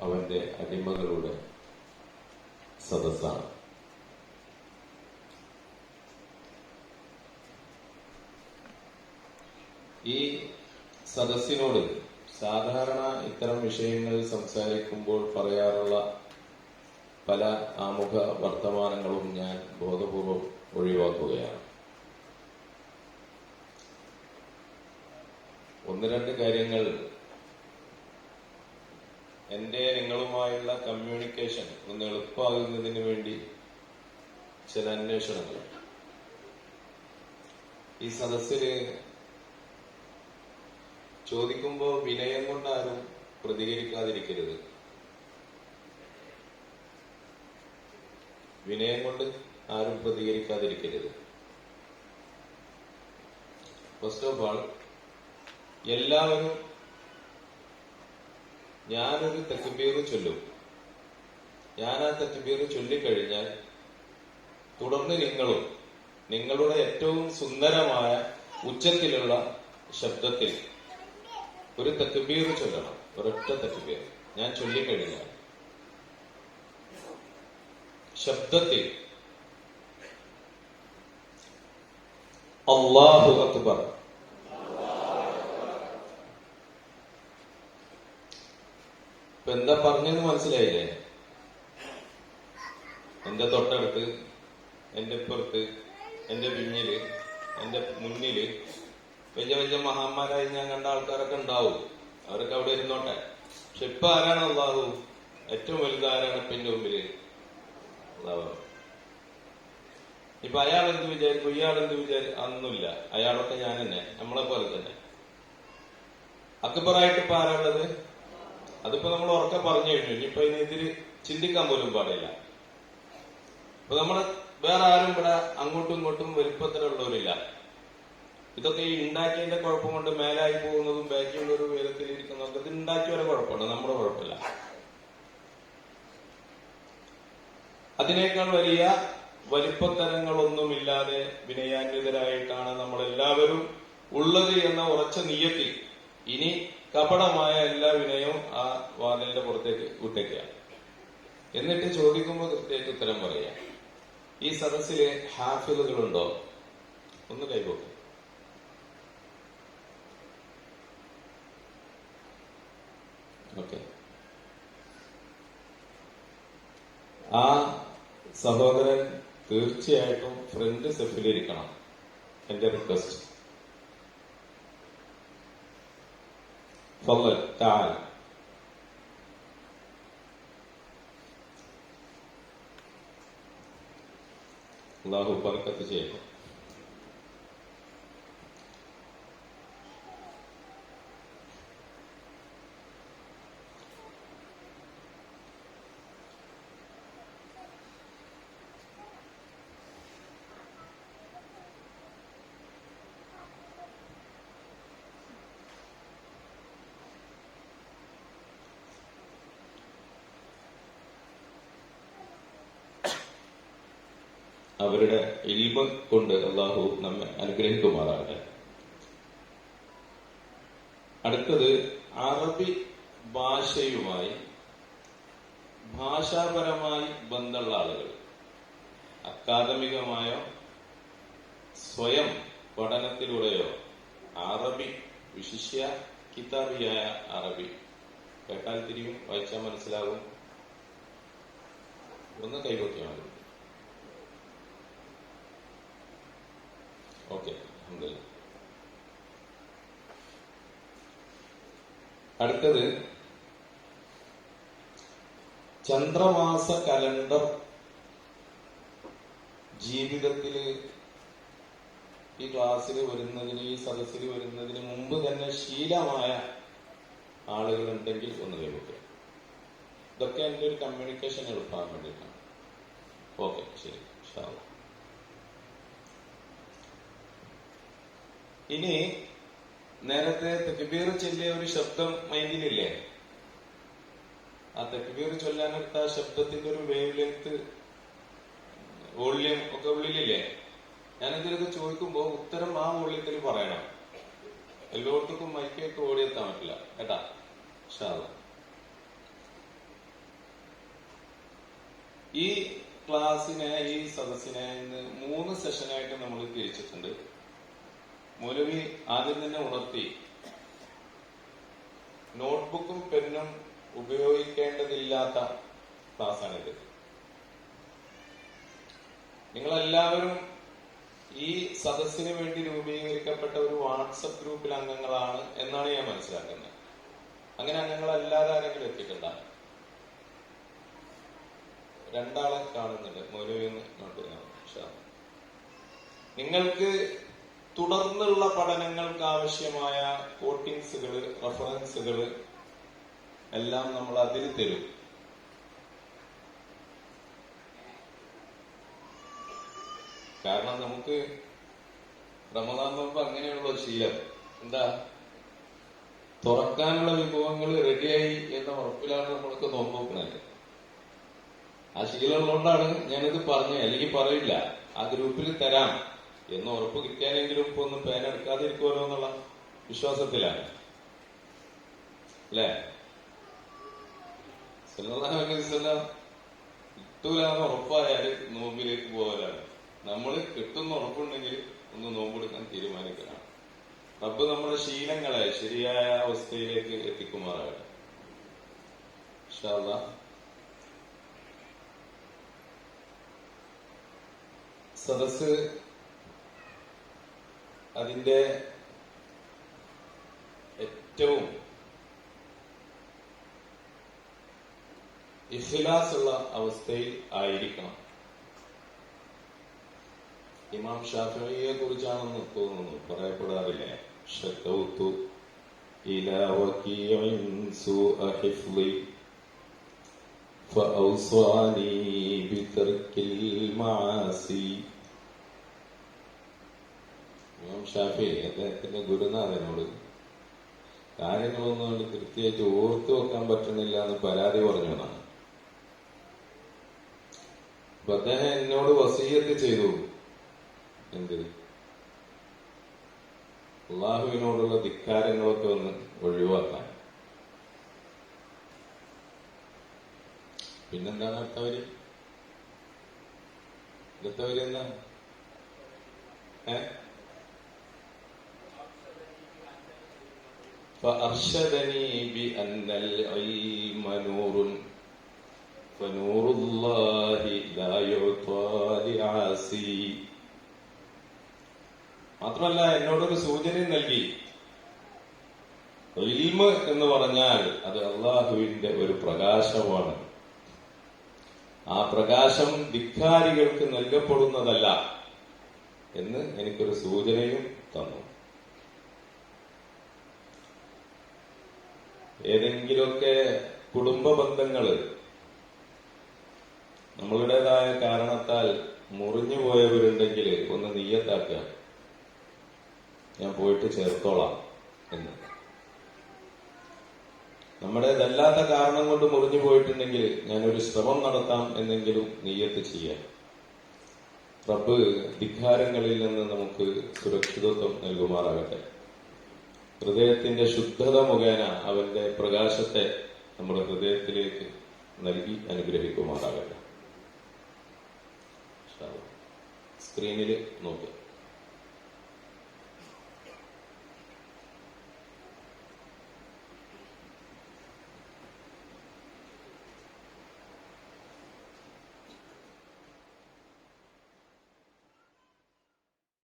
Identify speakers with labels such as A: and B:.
A: അവന്റെ അടിമകളുടെ സദസ്സാണ്. ഈ സദസ്സിനോട് സാധാരണ ഇത്തരം വിഷയങ്ങൾ സംസാരിക്കുമ്പോൾ പറയാറുള്ള പല ആമുഖ വർത്തമാനങ്ങളും ഞാൻ ബോധപൂർവം ഒഴിവാക്കുകയാണ്. ഒന്ന് രണ്ട് കാര്യങ്ങൾ എന്റെ നിങ്ങളുമായുള്ള കമ്മ്യൂണിക്കേഷൻ ഒന്ന് എളുപ്പമാകുന്നതിന് വേണ്ടി ചില അന്വേഷണങ്ങൾ. ഈ സദസ്സിൽ ചോദിക്കുമ്പോൾ വിനയം കൊണ്ടാരും പ്രതികരിക്കാതിരിക്കരുത്. വിനയം കൊണ്ട് ആരും പ്രതികരിക്കാതിരിക്കരുത്. ഫസ്റ്റ് ഓഫ് ആൾ എല്ലാവരും ഞാനൊരു തെക്കുബീർ ചൊല്ലും. ഞാൻ ആ തെക്കുബീർ ചൊല്ലിക്കഴിഞ്ഞാൽ തുടർന്ന് നിങ്ങളും നിങ്ങളുടെ ഏറ്റവും സുന്ദരമായ ഉച്ചത്തിലുള്ള ശബ്ദത്തിൽ ഒരു തെക്കുബീർ ചൊല്ലണം. ഒരൊറ്റ തെക്കുബീർ ഞാൻ ചൊല്ലിക്കഴിഞ്ഞാൽ ശബ്ദത്തിൽ അള്ളാഹു അക്ബർ ഇപ്പൊ എന്താ പറഞ്ഞെന്ന് മനസ്സിലായില്ലേ? എന്റെ തൊട്ടടുത്ത് എന്റെ ഇപ്പുറത്ത് എന്റെ പിന്നിൽ എന്റെ മുന്നിൽ വലിയ വലിയ മഹാന്മാരായി ഞാൻ കണ്ട ആൾക്കാരൊക്കെ ഉണ്ടാവും. അവരൊക്കെ അവിടെ ഇരുന്നോട്ടെ. പക്ഷെ ഇപ്പൊ ആരാണ് അള്ളാഹു? ഏറ്റവും വലുത് ആരാണ് ഇപ്പൊ മുമ്പിൽ? ഇപ്പൊ അയാൾ എന്ത് വിചാരിക്കും? ഇയാൾ എന്ത് വിചാരിക്കും അന്നുമില്ല. അയാളൊക്കെ ഞാൻ തന്നെ. നമ്മളെ പോലെ തന്നെ. അക്ബറായിട്ട് ഇപ്പൊ ആരാളുള്ളത് അതിപ്പോ നമ്മൾ ഉറക്കെ പറഞ്ഞു കഴിഞ്ഞു. ഇനിയിപ്പോ ഇതിനെതിരെ ചിന്തിക്കാൻ പോലും പാടില്ല. ഇപ്പൊ നമ്മൾ വേറെ ആരും ഇവിടെ അങ്ങോട്ടും ഇങ്ങോട്ടും വലിപ്പത്തിലുള്ളവരില്ല. ഇതൊക്കെ ഈ ഉണ്ടാക്കിയതിന്റെ കുഴപ്പം കൊണ്ട് മേലായി പോകുന്നതും ബാക്കിയുള്ള ഒരു ഉയരത്തിൽ ഇരിക്കുന്നതൊക്കെ ഇത് ഉണ്ടാക്കിയവരെ കുഴപ്പമുണ്ട്. നമ്മുടെ കുഴപ്പമില്ല. അതിനേക്കാൾ വലിയ വലിപ്പത്തരങ്ങളൊന്നുമില്ലാതെ വിനയാന്വിതരായിട്ടാണ് നമ്മൾ എല്ലാവരും ഉള്ളത് എന്ന ഉറച്ച നീയത്തിൽ ഇനി കപടമായ എല്ലാ വിനയവും ആ വാതിലിന്റെ പുറത്തേക്ക് വിട്ടേക്കുക. എന്നിട്ട് ചോദിക്കുമ്പോൾ കൃത്യമായിട്ട് ഉത്തരം പറയുക. ഈ സദസ്സിലെ ഹാഫിലുകളുണ്ടോ ഒന്ന് കൈപോക്കും ഓക്കെ. ആ സഹോദരൻ തീർച്ചയായിട്ടും ഫ്രണ്ട് സെഫിലിരിക്കണം. എന്റെ റിക്വസ്റ്റ്. تفضل تعال. الله بركة فيك അവരുടെ ഇൽമ കൊണ്ട് അള്ളാഹു നമ്മെ അനുഗ്രഹിക്കുമാറാകട്ടെ. അടുത്തത് അറബി ഭാഷയുമായി ഭാഷാപരമായി ബന്ധമുള്ള ആളുകൾ. അക്കാദമികമായോ സ്വയം പഠനത്തിലൂടെയോ അറബി വിശിഷ്യ കിതാബിയായ അറബി. കേട്ടാൽ തിരിയും വായിച്ചാൽ മനസ്സിലാകും. ഒന്ന് മതി. ഓക്കെ അടുത്തത് ചന്ദ്രമാസ കലണ്ടർ ജീവിതത്തിൽ ഈ ക്ലാസ്സിൽ വരുന്നതിന് ഈ സദസ്സിൽ വരുന്നതിന് മുമ്പ് തന്നെ ശീലമായ ആളുകൾ ഉണ്ടെങ്കിൽ ഒന്ന് കേൾക്കുക. ഇതൊക്കെ എന്റെ ഒരു കമ്മ്യൂണിക്കേഷൻ എളുപ്പമാകാൻ വേണ്ടിയിട്ടാണ്. ഓക്കെ ശരി. ഇൻഷാ ഇനി നേരത്തെ തെക്കുബീർ ചൊല്ലിയ ഒരു ശബ്ദം മൈൻഡിലില്ലേ ആ തെക്കുബീർ ചൊല്ലാനെടുത്ത ആ ശബ്ദത്തിന്റെ ഒരു വേവ് ലെങ്ത് വോള്യം ഒക്കെ ഉള്ളിലില്ലേ? ഞാനിതിലൊക്കെ ചോദിക്കുമ്പോൾ ഉത്തരം ആ വോള്യത്തിൽ പറയണം. എല്ലായിടത്തേക്കും മൈക്കൊക്കെ ഓടിയെത്താൻ പറ്റില്ല. കേട്ടാ? ഷാദ ഈ ക്ലാസ്സിനെ ഈ സദസ്സിനെ ഇന്ന് മൂന്ന് സെഷനായിട്ട് നമ്മൾ തിരിച്ചിട്ടുണ്ട്. മൗലവി ആദ്യം തന്നെ ഉണർത്തി. നോട്ട്ബുക്കും പെന്നും ഉപയോഗിക്കേണ്ടതില്ലാത്ത ക്ലാസ്സാണിത്. നിങ്ങളെല്ലാവരും ഈ സദസ്സിന് വേണ്ടി രൂപീകരിക്കപ്പെട്ട ഒരു വാട്സപ്പ് ഗ്രൂപ്പിൽ അംഗങ്ങളാണ് എന്നാണ് ഞാൻ മനസ്സിലാക്കുന്നത്. അങ്ങനെ അംഗങ്ങളല്ലാതെ ആരെങ്കിലും എത്തിക്കണ്ട രണ്ടാളെ കാണുന്നുണ്ട്. മൗലവിന്ന് നിങ്ങൾക്ക് തുടർന്നുള്ള പഠനങ്ങൾക്ക് ആവശ്യമായ കോട്ടിങ്സുകൾ റഫറൻസുകൾ എല്ലാം നമ്മൾ അതിൽ തരും. കാരണം നമുക്ക് റമദാൻ നോമ്പ് അങ്ങനെയുള്ള ശീലം. എന്താ? തുറക്കാനുള്ള വിഭവങ്ങൾ റെഡിയായി എന്ന ഉറപ്പിലാണ് നമ്മൾക്ക് നോമ്പ് നോക്കുന്നത് ആ ശീലമുള്ളതുകൊണ്ടാണ് ഞാനിത് പറഞ്ഞത്. അല്ലെങ്കിൽ പറയില്ല. ആ ഗ്രൂപ്പിൽ തരാം. എന്ന് ഉറപ്പ് കിട്ടിയാലെങ്കിലും ഇപ്പൊ ഒന്ന് പേന എടുക്കാതിരിക്കുമല്ലോ എന്നുള്ള വിശ്വാസത്തിലാണ്. അല്ലേ? വസല്ലം കിട്ടൂലെന്ന് ഉറപ്പായാൽ നോമ്പിലേക്ക് പോകലാണ് നമ്മൾ കിട്ടുന്ന ഉറപ്പുണ്ടെങ്കിൽ ഒന്ന് നോമ്പെടുക്കാൻ തീരുമാനിക്കണം. റബ്ബ് നമ്മുടെ ശീലങ്ങളെ ശരിയായ അവസ്ഥയിലേക്ക് എത്തിക്കുമാറാകട്ടെ. സദസ് അതിന്റെ ഏറ്റവും ഇഖ്ലാസുള്ള അവസ്ഥയിൽ ആയിരിക്കണം ഇമാം ഷാഫിയെ കുറിച്ചാണെന്ന് തോന്നുന്നു പറയപ്പെടാറില്ലേ ഷക്കൗത്തു إلى وكيع سوء حفظي فأوصاني بترك ഇമാം ഷാഫി അദ്ദേഹത്തിന്റെ ഗുരുനാഥനോട് കാര്യങ്ങളൊന്നും കൃത്യമായിട്ട് ഓർത്തു വെക്കാൻ പറ്റുന്നില്ല എന്ന് പരാതി പറഞ്ഞു എന്നാണ് അപ്പൊ അദ്ദേഹം എന്നോട് വസീയത്ത് ചെയ്തു. എന്ത്? അള്ളാഹുവിനോടുള്ള ധിക്കാരങ്ങളൊക്കെ ഒന്ന് ഒഴിവാക്കാൻ. പിന്നെന്താണ് അടുത്തവര്? അടുത്തവര് എന്താ ഏ? فأرشدني بأن العلم نور فنور الله لا يعطى لعاصي മാത്രമല്ല എന്നോടൊരു സൂചനയും നൽകി ഇൽമ് എന്ന് പറഞ്ഞാൽ അത് അള്ളാഹുവിന്റെ ഒരു പ്രകാശമാണ് ആ പ്രകാശം ധിക്കാരികൾക്ക് നൽകപ്പെടുന്നതല്ല എന്ന് എനിക്കൊരു സൂചനയും തന്നു ഏതെങ്കിലുമൊക്കെ കുടുംബ ബന്ധങ്ങൾ നമ്മളുടേതായ കാരണത്താൽ മുറിഞ്ഞു പോയവരുണ്ടെങ്കിൽ ഒന്ന് നീയത്താക്കുക ഞാൻ പോയിട്ട് ചേർത്തോളാം എന്ന്. നമ്മുടേതല്ലാത്ത കാരണം കൊണ്ട് മുറിഞ്ഞു പോയിട്ടുണ്ടെങ്കിൽ ഞാനൊരു ശ്രമം നടത്താം എന്നെങ്കിലും നീയത്ത് ചെയ്യാം. റബ്ബ് ധിക്കാരങ്ങളിൽ നിന്ന് നമുക്ക് സുരക്ഷിതത്വം നൽകുമാറാകട്ടെ. ഹൃദയത്തിന്റെ ശുദ്ധത മുഖേന അവന്റെ പ്രകാശത്തെ നമ്മുടെ ഹൃദയത്തിലേക്ക് നൽകി അനുഗ്രഹിക്കുമാറാകട്ടെ. സ്ക്രീനിൽ നോക്കുക